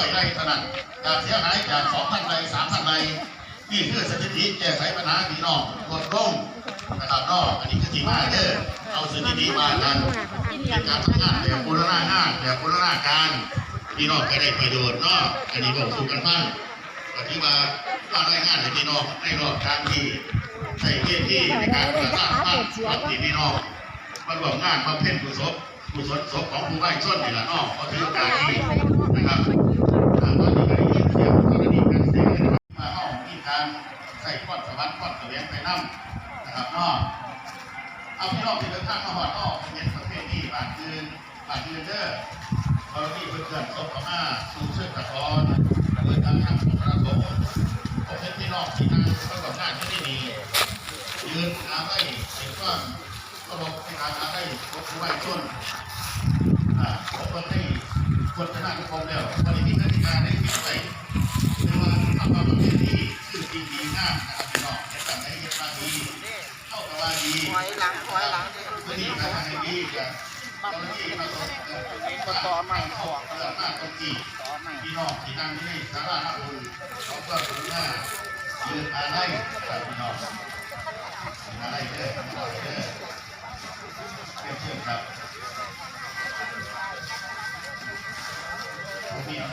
อยไร่เท่านั้นจากเสียหายจากสองพันไรสามพันไรนี่คือสถิติแก้ไขปัญหาพี่น้องลดลงนะครับนอกอันนี้คือที่มาเด้อเอาสถิติมากันเป็นการทำงานแบบบูรณาการแบบบูรณาการพี่น้องก็ได้ประโยชน์นาะอันนี้บอกสู่กันฟังก็ที่ว่าว่าได้งานให้พี่น้องในรอบการที่ใช้เกียรติในการประสานบ้านความที่พี่น้องมาร่วมงานมาเพ่นกุศลกุศลศพของผู้ไร้ส้นนี่แหละเนาะก็ถือโอกาสนี้นะครับ เสียงกรณีการเสียนะครับมาห้องมีการใส่ข้อนสวรรค์ข้อนเสวียงไปนั่นะครับนาะเอาพี่น้องที่เดินทางมาหอดนอกเป็นประเภทนี้บาดคืนบาดคืนเด้อกรณีเพื่อนๆศพเขามาสู่เชือกตะกอนเพื่อการทำของระสงค์ผมเป็นพี่น้องที่นั่งประกอบงานที่นี่ยืนอาไว้เห็นว่าก็ลงในการอาไว้รถไว้ต้นอ่าผมก็ให้ คนชนะทุกคนแล้ววันนี้มีกติกาได้คิดไว้เรียว่าทำมาประเภทนี้ชื่อจริงดีงามนะครับพี่น้องเห็นแบบไหนเห็นมาดีเข้ากับว่าดีถอยหลังถอยหลังเพื่อที่จะทำให้ดีกับเจ้าหน้าที่มาสนก็ต่อใหม่ขอเพื่อมากตรงที่พี่น้องที่นั่งที่นี่สาราหน้าบุญเขาเพื่อถึงหน้ายืนอาไว้กับพี่น้องอะไรเด้ออะไรเด้อเชื่อเชื่อครับ มีอ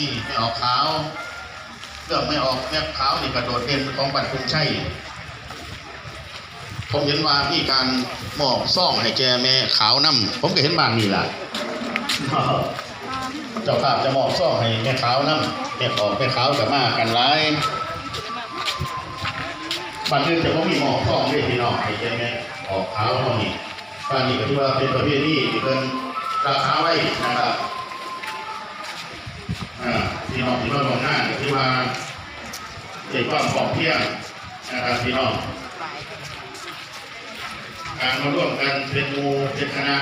ที่ไม่ออกขาวเรื่องไม่ออกแนบขาวนี่กระโดดเป็นของบัตรคุณชัยผมเห็นว่ามีการมอบซ่องให้แกแม่ขาวน้ำผมก็เห็นบ้านนี่แหละเจ้าภาพจะมอบซ่องให้แม่ขาวน้ำแม่ขอแม่ขาวกับมากันร้ายบ้านอื่นจะไม่มีหมอกท้องเลยพี่น้องไอ้เจ้าแม่ออกขาวเท่านี้บ้านนี้ก็ที่ว่าเป็นประเภทนี้ที่เป็นราคาไว้นะครับอ่า พี่น้องที่ว่าลงหน้าที่ว่าเกิดความพอเพรียงนะครับพี่น้องการมาร่วมกันเป็นมูเป็นคณะ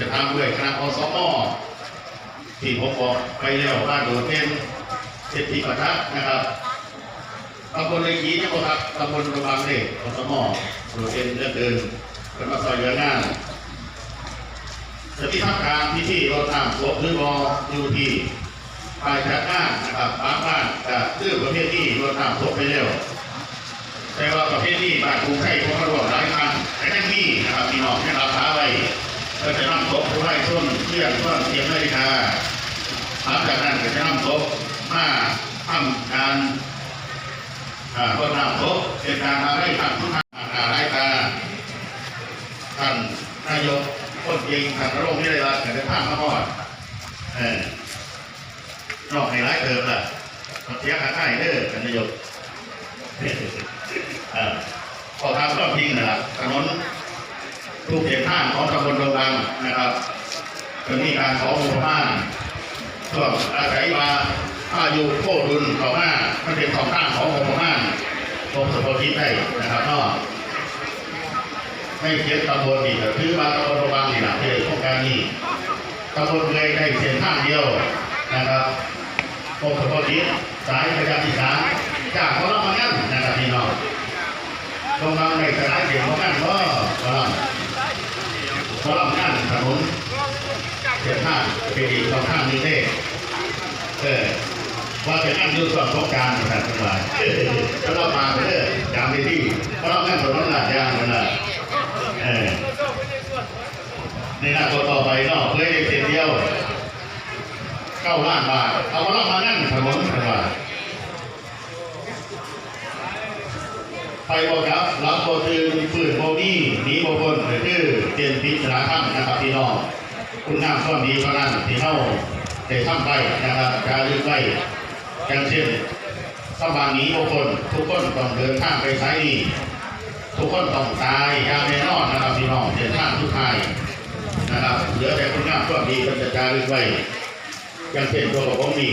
จะทำด้วยคณะอสมที่ผมบอกไปแล้วว่าโดดเด่นเป็นที่ประทับนะครับตำบลเลยขีนี่ครับตำบลระบางเล่อสมโดดเด่นเรื่องเดินเป็นมาซอยเรืองานจะที่ทำการพิธีเรดน้ำศพหรือบออยู่ที่ ปลายแถวหน้านะครับบางบ้านจะซื้อประเภทนี้รดน้ำศพไปแล้วแต่ว่าประเภทนี้บางกรุงไทยพวกมันรวมหลายพันแต่ทั้งนี้นะครับพี่น้องให้ราคาไว้ก็จะนำศพผู้ให้ต้นเครื่องต้นเทียมนาฬิกาหลังจากนั้นก็จะนำศพมาทำการอ่าเพื่อนำศพเป็นการอะไรทำทุกทางอาไรตาท่านนายกคนเก่งท่านนรงค์นี่เลยละแต่ได้ภาพมาก่อนเออ นอกให้ร้ายเติมล่ะเสียขาให้เด้อท่านนายกเอ่อขอทางก็พิงนะครับถนนทุกเส้นทางของตำบลดงดังนะครับจะมีการขอหมู่บ้านช่วงอาศัยว่าถ้ายู่โคดุลเขาห้ามันเป็นของข้างของหมู่บ้านตรงสปอร์ตได้นะครับก็ไม่เทียบตำบลนี่แต่ถือว่าตำบลดงดังนี่นะที่โครงการนี้ตำบลเลยได้เส้นทางเดียวนะครับ โอ้ขอโทษทีสายประจำที่สามจากเขารับมางั้นนะครับพี่น้องตรงนั้นในสายเสียงขางั้นก็ก็รับก็รับงั้นถนนเสียข้าเป็นอีกสองข้างนี้เด้เออว่าจะนั่งดูส่วนของการนะครับทั้งหลายเออแล้วเรามาไปเด้อจำไปที่ก็รับงั้นถนนหลาดยางนั่นแหละเออในหน้าต่อไปเนาะเพื่อได้เสียเดียว เก้าล้านบาทเอามาล่องมานั่งถนนกันว่าไปบอกครับรับโบตือฝืนโบนี่หนีโบคนหรือคือเตียนพิจารณาถ้ำนะครับพี่น้องคุณงามข้อดีเท่านั้นที่เท่าได้ทำไปนะครับการลืมไปอย่างเช่นสบางหนีโบคนทุกคนต้องเดินทางไปสายนี้ทุกคนต้องตายอย่างแน่นอนนะครับพี่น้องเดินทางทุกทายนะครับเหลือแต่คุณงามข้อดีมันจะจารึกไว้ อย่างเช่นตัวของผมนี่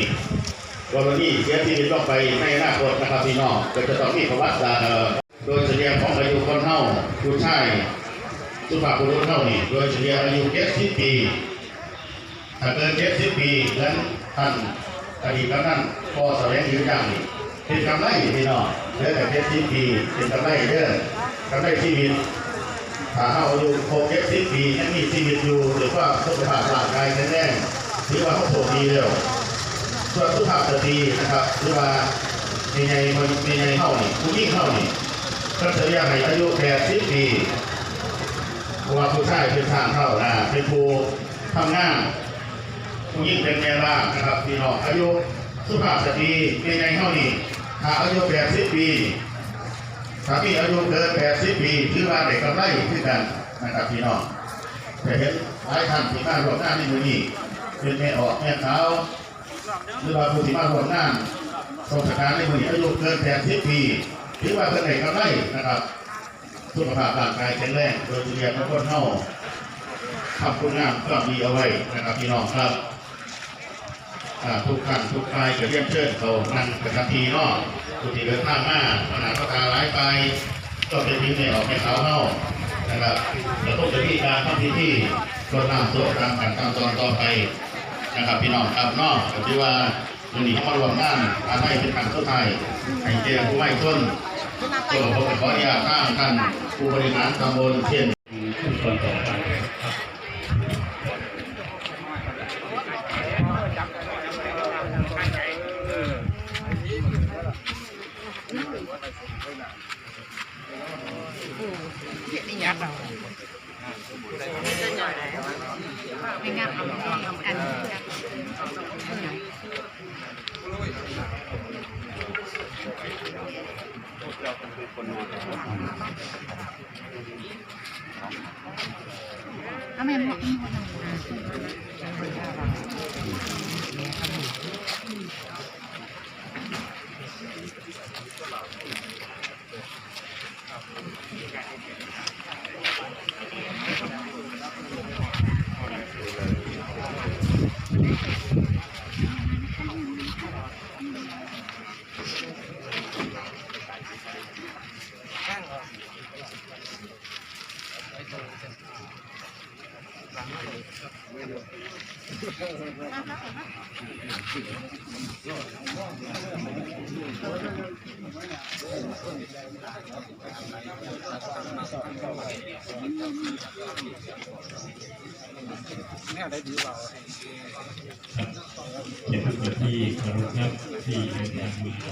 กรณีเสียชีวิตลงไปในอนาคตนะครับพี่น้องก็จะต้องมีประวัติศาสตร์โดยเฉลี่ยของอายุคนเท่าผู้ชายสุภาพบุรุษเท่านี่โดยเฉลี่ยอายุ70ปีถ้าเกิน70ปีนั้นท่านอดีตกำนันพอแสวงยืนยันนี่เป็นกำไรพี่น้องเหลือแต่70ปีเป็นกำไรเด้อกำไรชีวิตถ้าเขาอายุหกเจ็ดสิบปียังมีชีวิตอยู่หรือว่าสุขภาพร่างกายแข็งแรง ถือว่าเขาโชคดีเร็วส่วนสุขภาพสตรีนะครับหรือว่าในในมันในในเข้านี่ผู้ยิ่งเข้านี่ก็จะเรียกให้อายุแปดสิบปีเพราะว่าผู้ชายเป็นทางเข้านะเป็นผู้ทำงานผู้ยิ่งเป็นแม่บ้านนะครับพี่น้องอายุสุภาพสตรีในในเข้านี่ถ้าอายุแปดสิบปีถ้ามีอายุเกิน80ปีถือว่าเด็กกำไรขึ้นกันนะครับพี่น้องแต่เห็นหลายท่านที่มารวมงานในมือนี้ เป็นแม่ออกแม่ขาวหรือว่าผู้ที่มารวมงานสงการในมืออายุเกิน80ปีถือว่าเป็นเด็กกำไรนะครับสุขภาพร่างกายแข็งแรงโดยเฉลี่ยทุกคนเท่าทำคุณงามก็ดีเอาไว้นะครับพี่น้องครับทุกท่านทุกทายก็เรียนเชิญเขานั่งกระทีนาะผู้ที่เดินทางมาปัญหาประการร้ายไป ก็เป็นพิธีออกให้เขาเนานะครับแล้วต้องจะมีการทำพิธีรดน้ำศพตามขั้นตอนตอนต่อไป นะครับพี่น้องครับเนาะก็ถือว่าวันนี้เขามารวมงานอาให้เป็นขั้นสุดท้ายให้เจ้าผู้ไม่ต้นตัวผมขออนุญาตข้างท่านผู้บริหารตำบลเช่นผู้คนต่อไป นี่ยักษ์เราไม่งับเอาเอาอัน ทำไมหมดนี่หมดเลย เขียนทั้งหมดที่เคารพครับที่เดินทางมาก็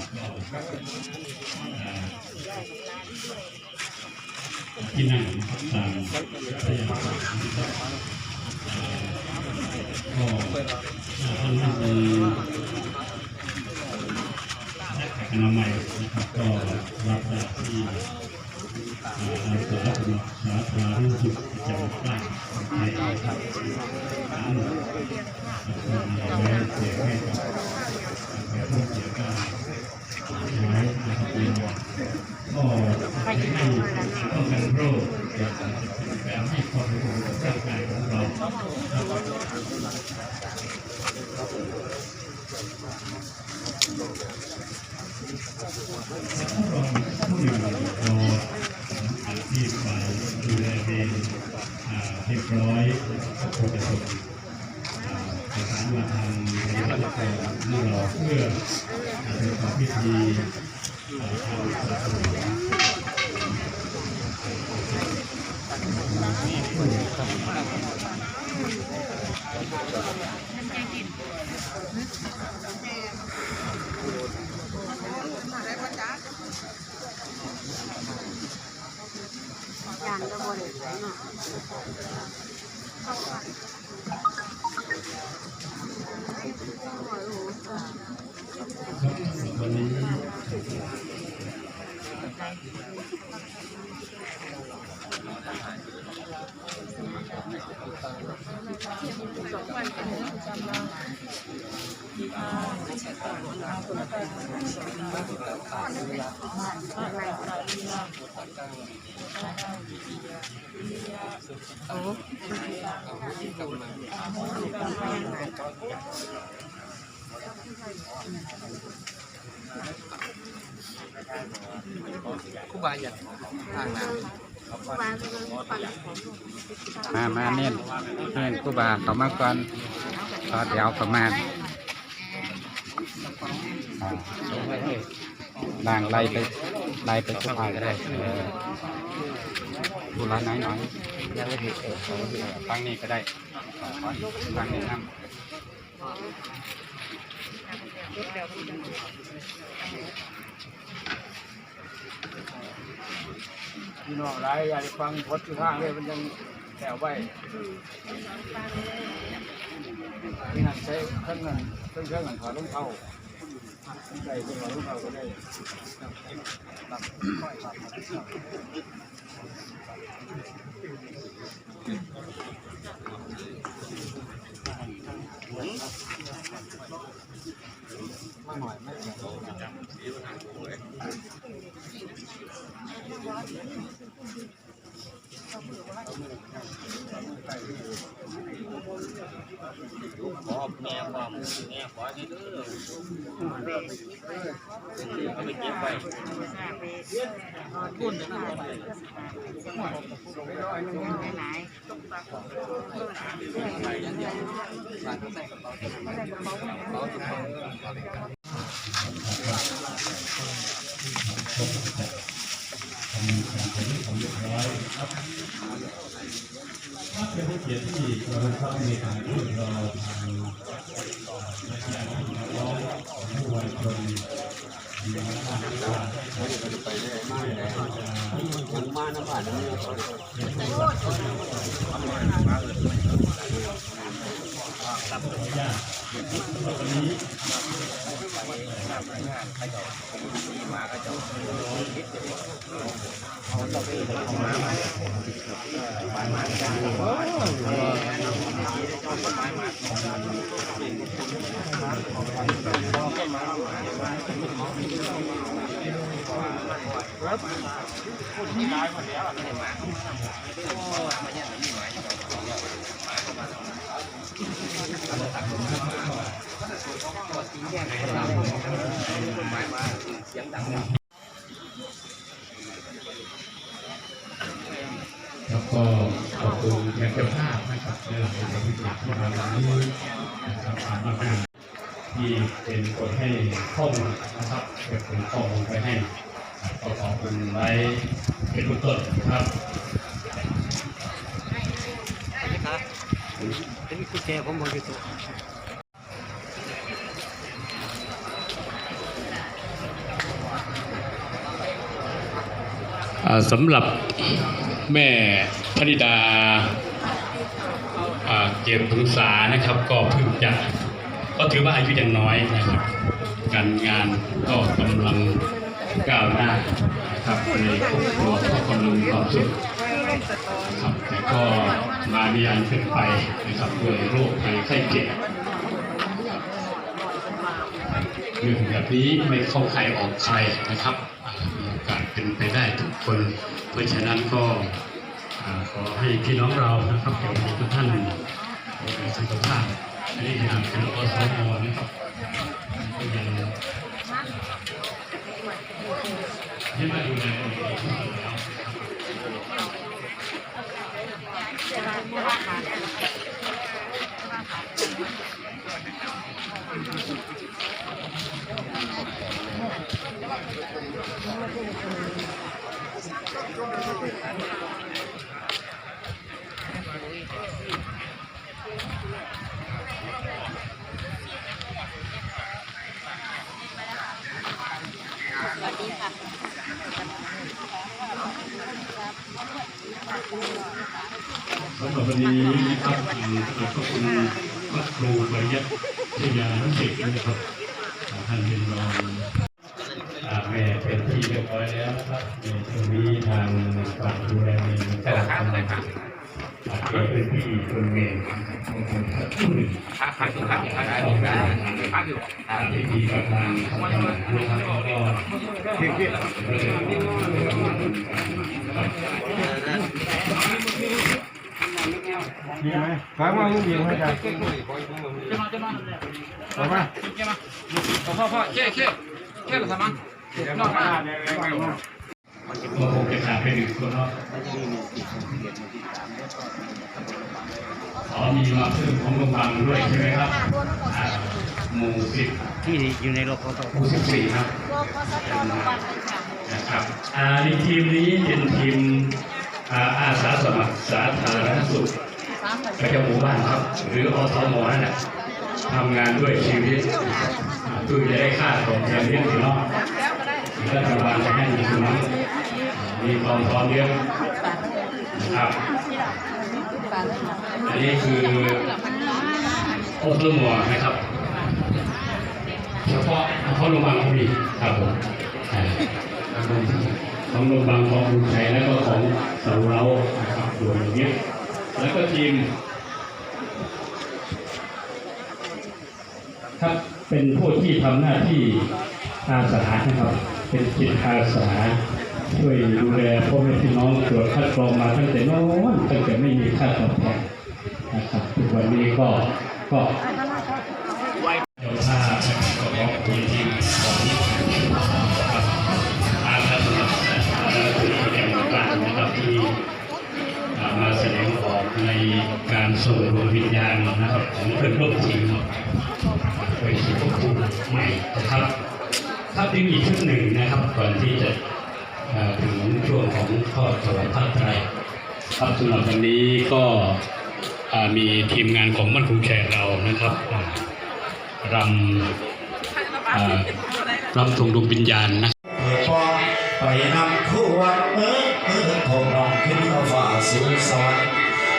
อ่าที่นั่งตามพยานนะครับอ่าก็ท่านท่านมีหน้ากาก อนามัยนะครับก็รับจากที่อาสาสมัครสาธารณสุขประจำบ้านองไทยนะครับสาน่วยแล้วเสียให้กับผู้เสียการใช้นะครับก็ให้ป้องกันโรคเกี่ยวกับแบบให้ความรู้กับร่างกายของเราผู้ ร้อยก็ควรจะส่งประสานมาทางนายกอบตนี่เราเพื่อประกอบพิธีเอ่อทางศาสนา วันนี้ ครูบาอยากทางน้มามาเน้นเน้นครูบาเขามาก่อนต่อเดี๋ยวประมาณอ่าล่างไล่ไปไล่ไปทุกทาก็ได้ดูร้านน้อยน้อยๆ ยังไม่ถึงเออฟังนี้ก็ได้ฟังนี้นั่งพี่น้องหลายอยากฟังพดที่ข้างเลยมันยังแถวไว้ที่นั่นใช้เครื่องเงินเครื่องเครื่องเงินถอดรองเท้าใส่เครื่องถอดรองเท้าก็ได้ มาหน่อยไม่เกี่ยวทำการเป็นที่ของเรียบร้อยครับถ้า เป็นผู้เขียนที่เราเข้าในการที่รอทางนักการที่ร้องผู้วันตรงมีมาตรการไปเรื่อยมากเลยมัน มาน้ำผ่านน้ำเนื้อ ขออนุญาตสำหรับวันนี้ แล้ว แล้วก็ขอบคุณแขกเจ้าภาพนะครับในหลายๆที่ที่มาวันนี้นะครับทำมากๆที่เป็นคนให้ข้อมูลนะครับเป็นข้อมูลไปให้ก็ขอบคุณไว้เป็นต้นต้นครับ เป็นกุญแจผมบริสุทธิ์อ่าสำหรับแม่พนิดาเกียรติพงษานะครับ ก็เพิ่งจะก็ถือว่าอายุยังน้อยนะครับ การงานก็กำลังก้าวหน้านะครับในครอบครัวก็กำลังความสุข ครับแต่ก็มามีอันเป็นไปนะครับด้วยโรคภัยไข้เจ็บเรื่องแบบนี้ไม่เข้าใครออกใครนะครับมีโอกาสเป็นไปได้ทุกคน เพราะฉะนั้นก็ขอให้พี่น้องเรานะครับเดี๋ยวมีทุกท่านสุขภาพอันนี้ขนาดเป็นอสมนะครับก็ยังที่มาดูแลคนอื่นที่สุดแล้วนะครับ สำหรับวันนี้นะครับอืมขอบพระคุณพระครูปริยัติวิทยา นุศิษย์นะครับท่านเป็นรองอาแม่เป็นที่เรียบร้อยแล้วครับในช่วงนี้ทางฝ่ายดูแลเมนก็กำลังอ่าเปิดพื้นที่บริเวณสักครู่หนึ่งค้าขายสินค้าขายได้ต่อไปค้าอยู่อ่าที่มีกำลังทำงานนะครับแล้วก็ดีไหมฟังว่าลูกดีไหมจ๊ะจะมามาฟังว่ามาพ่อพ่อเช่เช่เช่หรือสมันนอกมาก็คงจะขาดไปหนึ่งคนเนาะอ๋อมีมาเพิ่มของโรงพยาบาลด้วยใช่ไหมครับหมู่สิบที่อยู่ในรถเขาต้อหมู่สิบสี่ครับรวมพสตโรงพยาบาลนะครับในทีมนี้เป็นทีมอาสาสมัครสาธารณสุขสามคนประจำหมู่บ้านครับ หรืออสมนั่นแหละ ทำงานด้วยชีวิตอ่าเพื่อจะได้ค่าตอบแทนเลี้ยงพี่นองแล้วก็ได้รัฐบาลจะให้มีคุณน้อมีความพร้อมเยอะนะครับ อันนี้คือโอเทอร์มัวนะครับ เฉพาะเฉพาะโรงพยาบาลเขามีครับผมอ่าของโรงพยาบาลของกรุงไทยแล้วก็ของเสาเรานะครับรวมอย่างเงี้ยแล้วก็ทีม ครับเป็นผู้ที่ทำหน้าที่อาสานะครับ เป็นจิตอาสาช่วยดูแลพ่อแม่พี่น้องตรวจคัดกรองมาตั้งแต่น้นตั้งแต่ไม่มีค่าตอบแทนนะครับทุกวันนี้ก็ก็เจ้าภาพนะครับก็ขอบคุณทีมของครับอาสาสมัครอาสาสมัครแห่งต่างนะครับที่มาแสดงออกในการส่งดวงวิญญาณนะครับของเพื่อนร่วมทีม ใหม่นะครับครับยังมีชุดหนึ่งนะครับ ก่อนที่จะถึงช่วงของข้อถวายพระไตรครับสำหรับวันนี้ก็มีทีมงานของมั่นคงแขกเรานะครับรำรำทงดวงวิญญาณนะไปนำคู่วันเออเออคงรองขึ้นเอาฝ่าสู่สวรรค์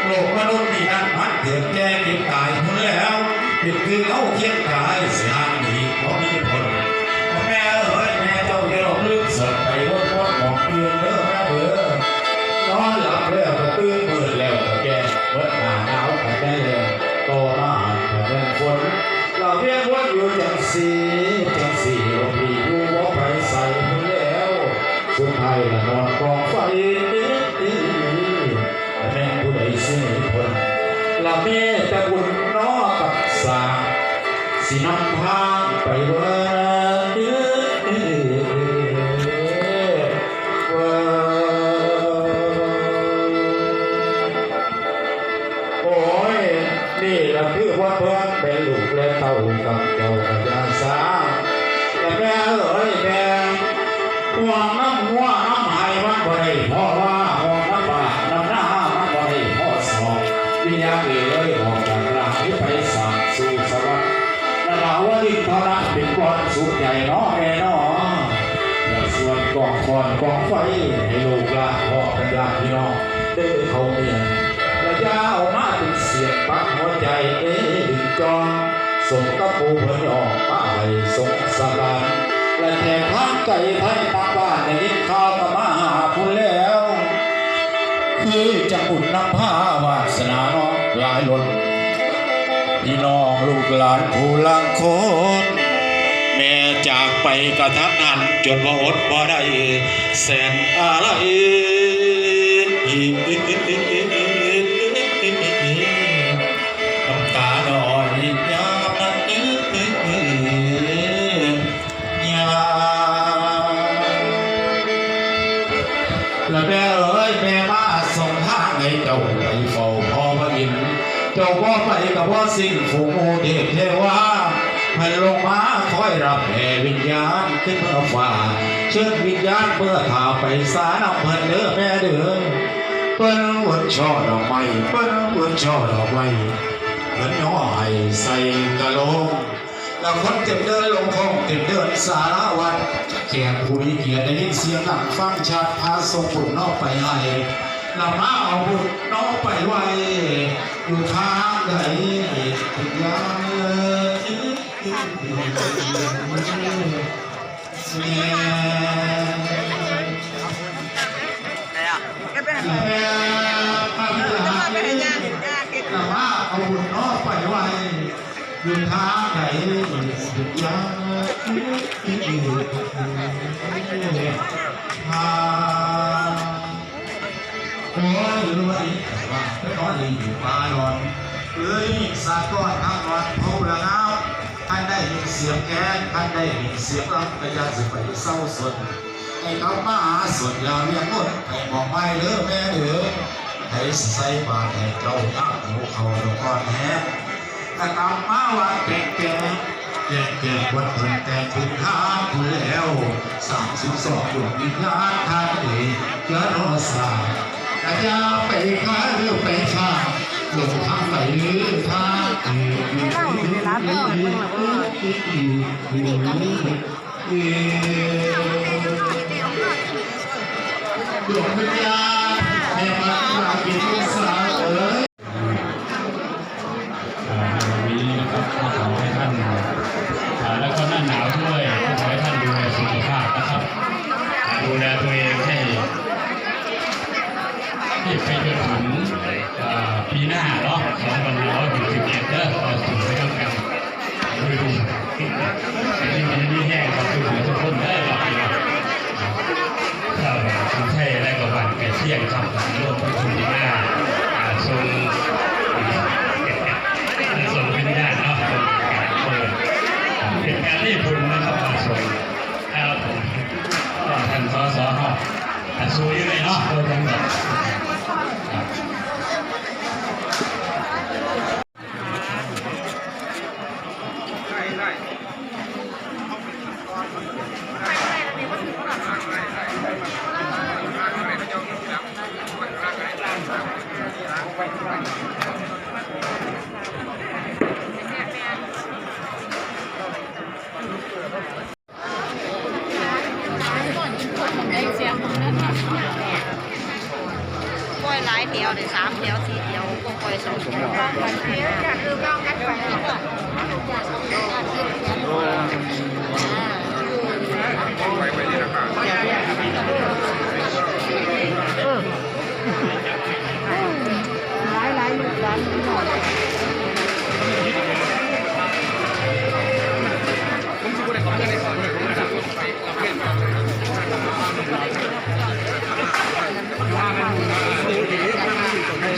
โลกมนุษย์นี่นั้นมันเกิดแก่เก็บตายพ้นแล้ว เป็นคือเขาเคียงกายสียหายหนีเพราะมีผลแม่เอ้ยแม่เจ้าจะหลบลึกเสดไปวนวนบอกเตือนเด้อแม่เด้อนอนหลับแล้วก็ตื่นมืดแล้วก็แก่เมื่อหน้าหนาวก็ได้แล้วโตมาหันก็เป็นฝนเราเรียกว่าอยู่จังสีจังสีหลวงพี่อยู่ว่าไปใส่มือแล้วสุดท้ายละนอนกองไฟแต่แม่ผู้ใดสิผลละเมตบุญนอกับ สาสินำทางไปเวรเดือ หลายล้นพี่น้องลูกหลานผู้ลังคนแม่จากไปกระทันหันจนว่าอดบ่ได้แสนอะไร ก็ไปกับพ่อสิ่งฝูงโมเดชเทวาให้ลงมาคอยรับแผ่วิญญาณขึ้นเมื่อฝ่า เชิญวิญญาณเมื่อถาไปสารเพิ่นเด้อแม่เด้อเปิ้นวนช่อดอกไม้เปิ้นวนช่อดอกไม้เหมือนย่อให้ใส่กะโหลกแล้วคนเต็มเดินลงคงเต็มเดินสารวัตรแขกผู้มีเกียรติได้ยินเสียงดังฟังชัดพาส่งบุญนอกไปให้ นำมาเอาบุญนอกไปไว้อยู่ทางใดถึงยามแม่ก็ไปหาแม่พาพี่แล้วหาก็ไปเหาญาติญาติเก็บแต่ว่าเอาบุญน้อไปไว้อยู่ทางไหนสุดยอดที่อยู่ทาง โอ้ยรวยว่าไปนอนอยู่ป่าดอนเอ้ยสาก้อนทางนอนเผาละน้ำท่านได้ยินเสียงแกนท่านได้ยินเสียงรำกระยาสิไปเศร้าสนให้เขามาหาสวดยาเรียกมดให้บอกไม่เด้อแม่เด้อให้ใส่บาตรให้เจ้าน้าหิวเขาดอกก้อนแห้งแต่ตามาว่าแก่แก่แก่แก่วัดเพิ่นแต่คุณค่าคุณแล้วสามสิบสองดวงวิญญาณท่านเอ๋ยเจอรสา แต่อยาไปค้าเรื่องไปข้าหลงทางไหนหรือทางอื่นไม่เล่าเวลาเปิดเปิดเปิดดวงวิญญาณแห่งพระบิดาสาวเอ๋ยอ่าวันนี้นะครับก็ขอให้ท่านอ่าแล้วก็หน้าหนาวด้วยก็ขอให้ท่านดูแลสุขภาพนะครับอ่าดูแลตัวเองให้ ไปจนถึงอ่าปีหน้าเนาะสองพันร้อยหกสิบเอ็ดเด้อ ไอ้เสียงของนั่นค่ะอยหลายแถวเลยสามแถวสี่แถวก็คอยสองแถวอยากคือเรากันไปหลายหลายลูกหลาน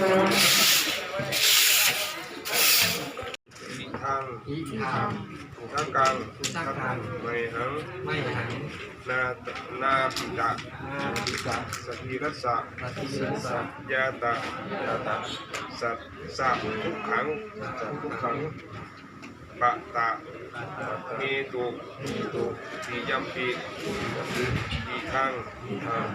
อยทางอีทางทางกลางทางกลางไม่หังไม่หังนานาปิตะนาปิตะสติรัสสะสติรัสสะยาตะยาตะสัตสะทุกขังสัตทุกขังปะตะมีตุมีตุสียัมปีอีทางอีทาง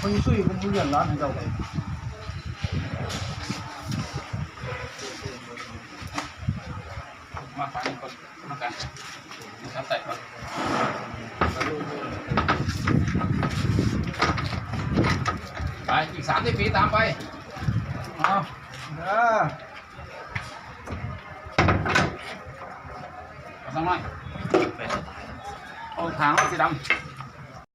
คนช่วยคนเรียนร้านให้เราไป มาฟังก่อนมากันนะครับใส่ก่อนไปอีกสามสิบปีตามไปเอาเด้อเอาสักหน่อยเอาทางสีดำ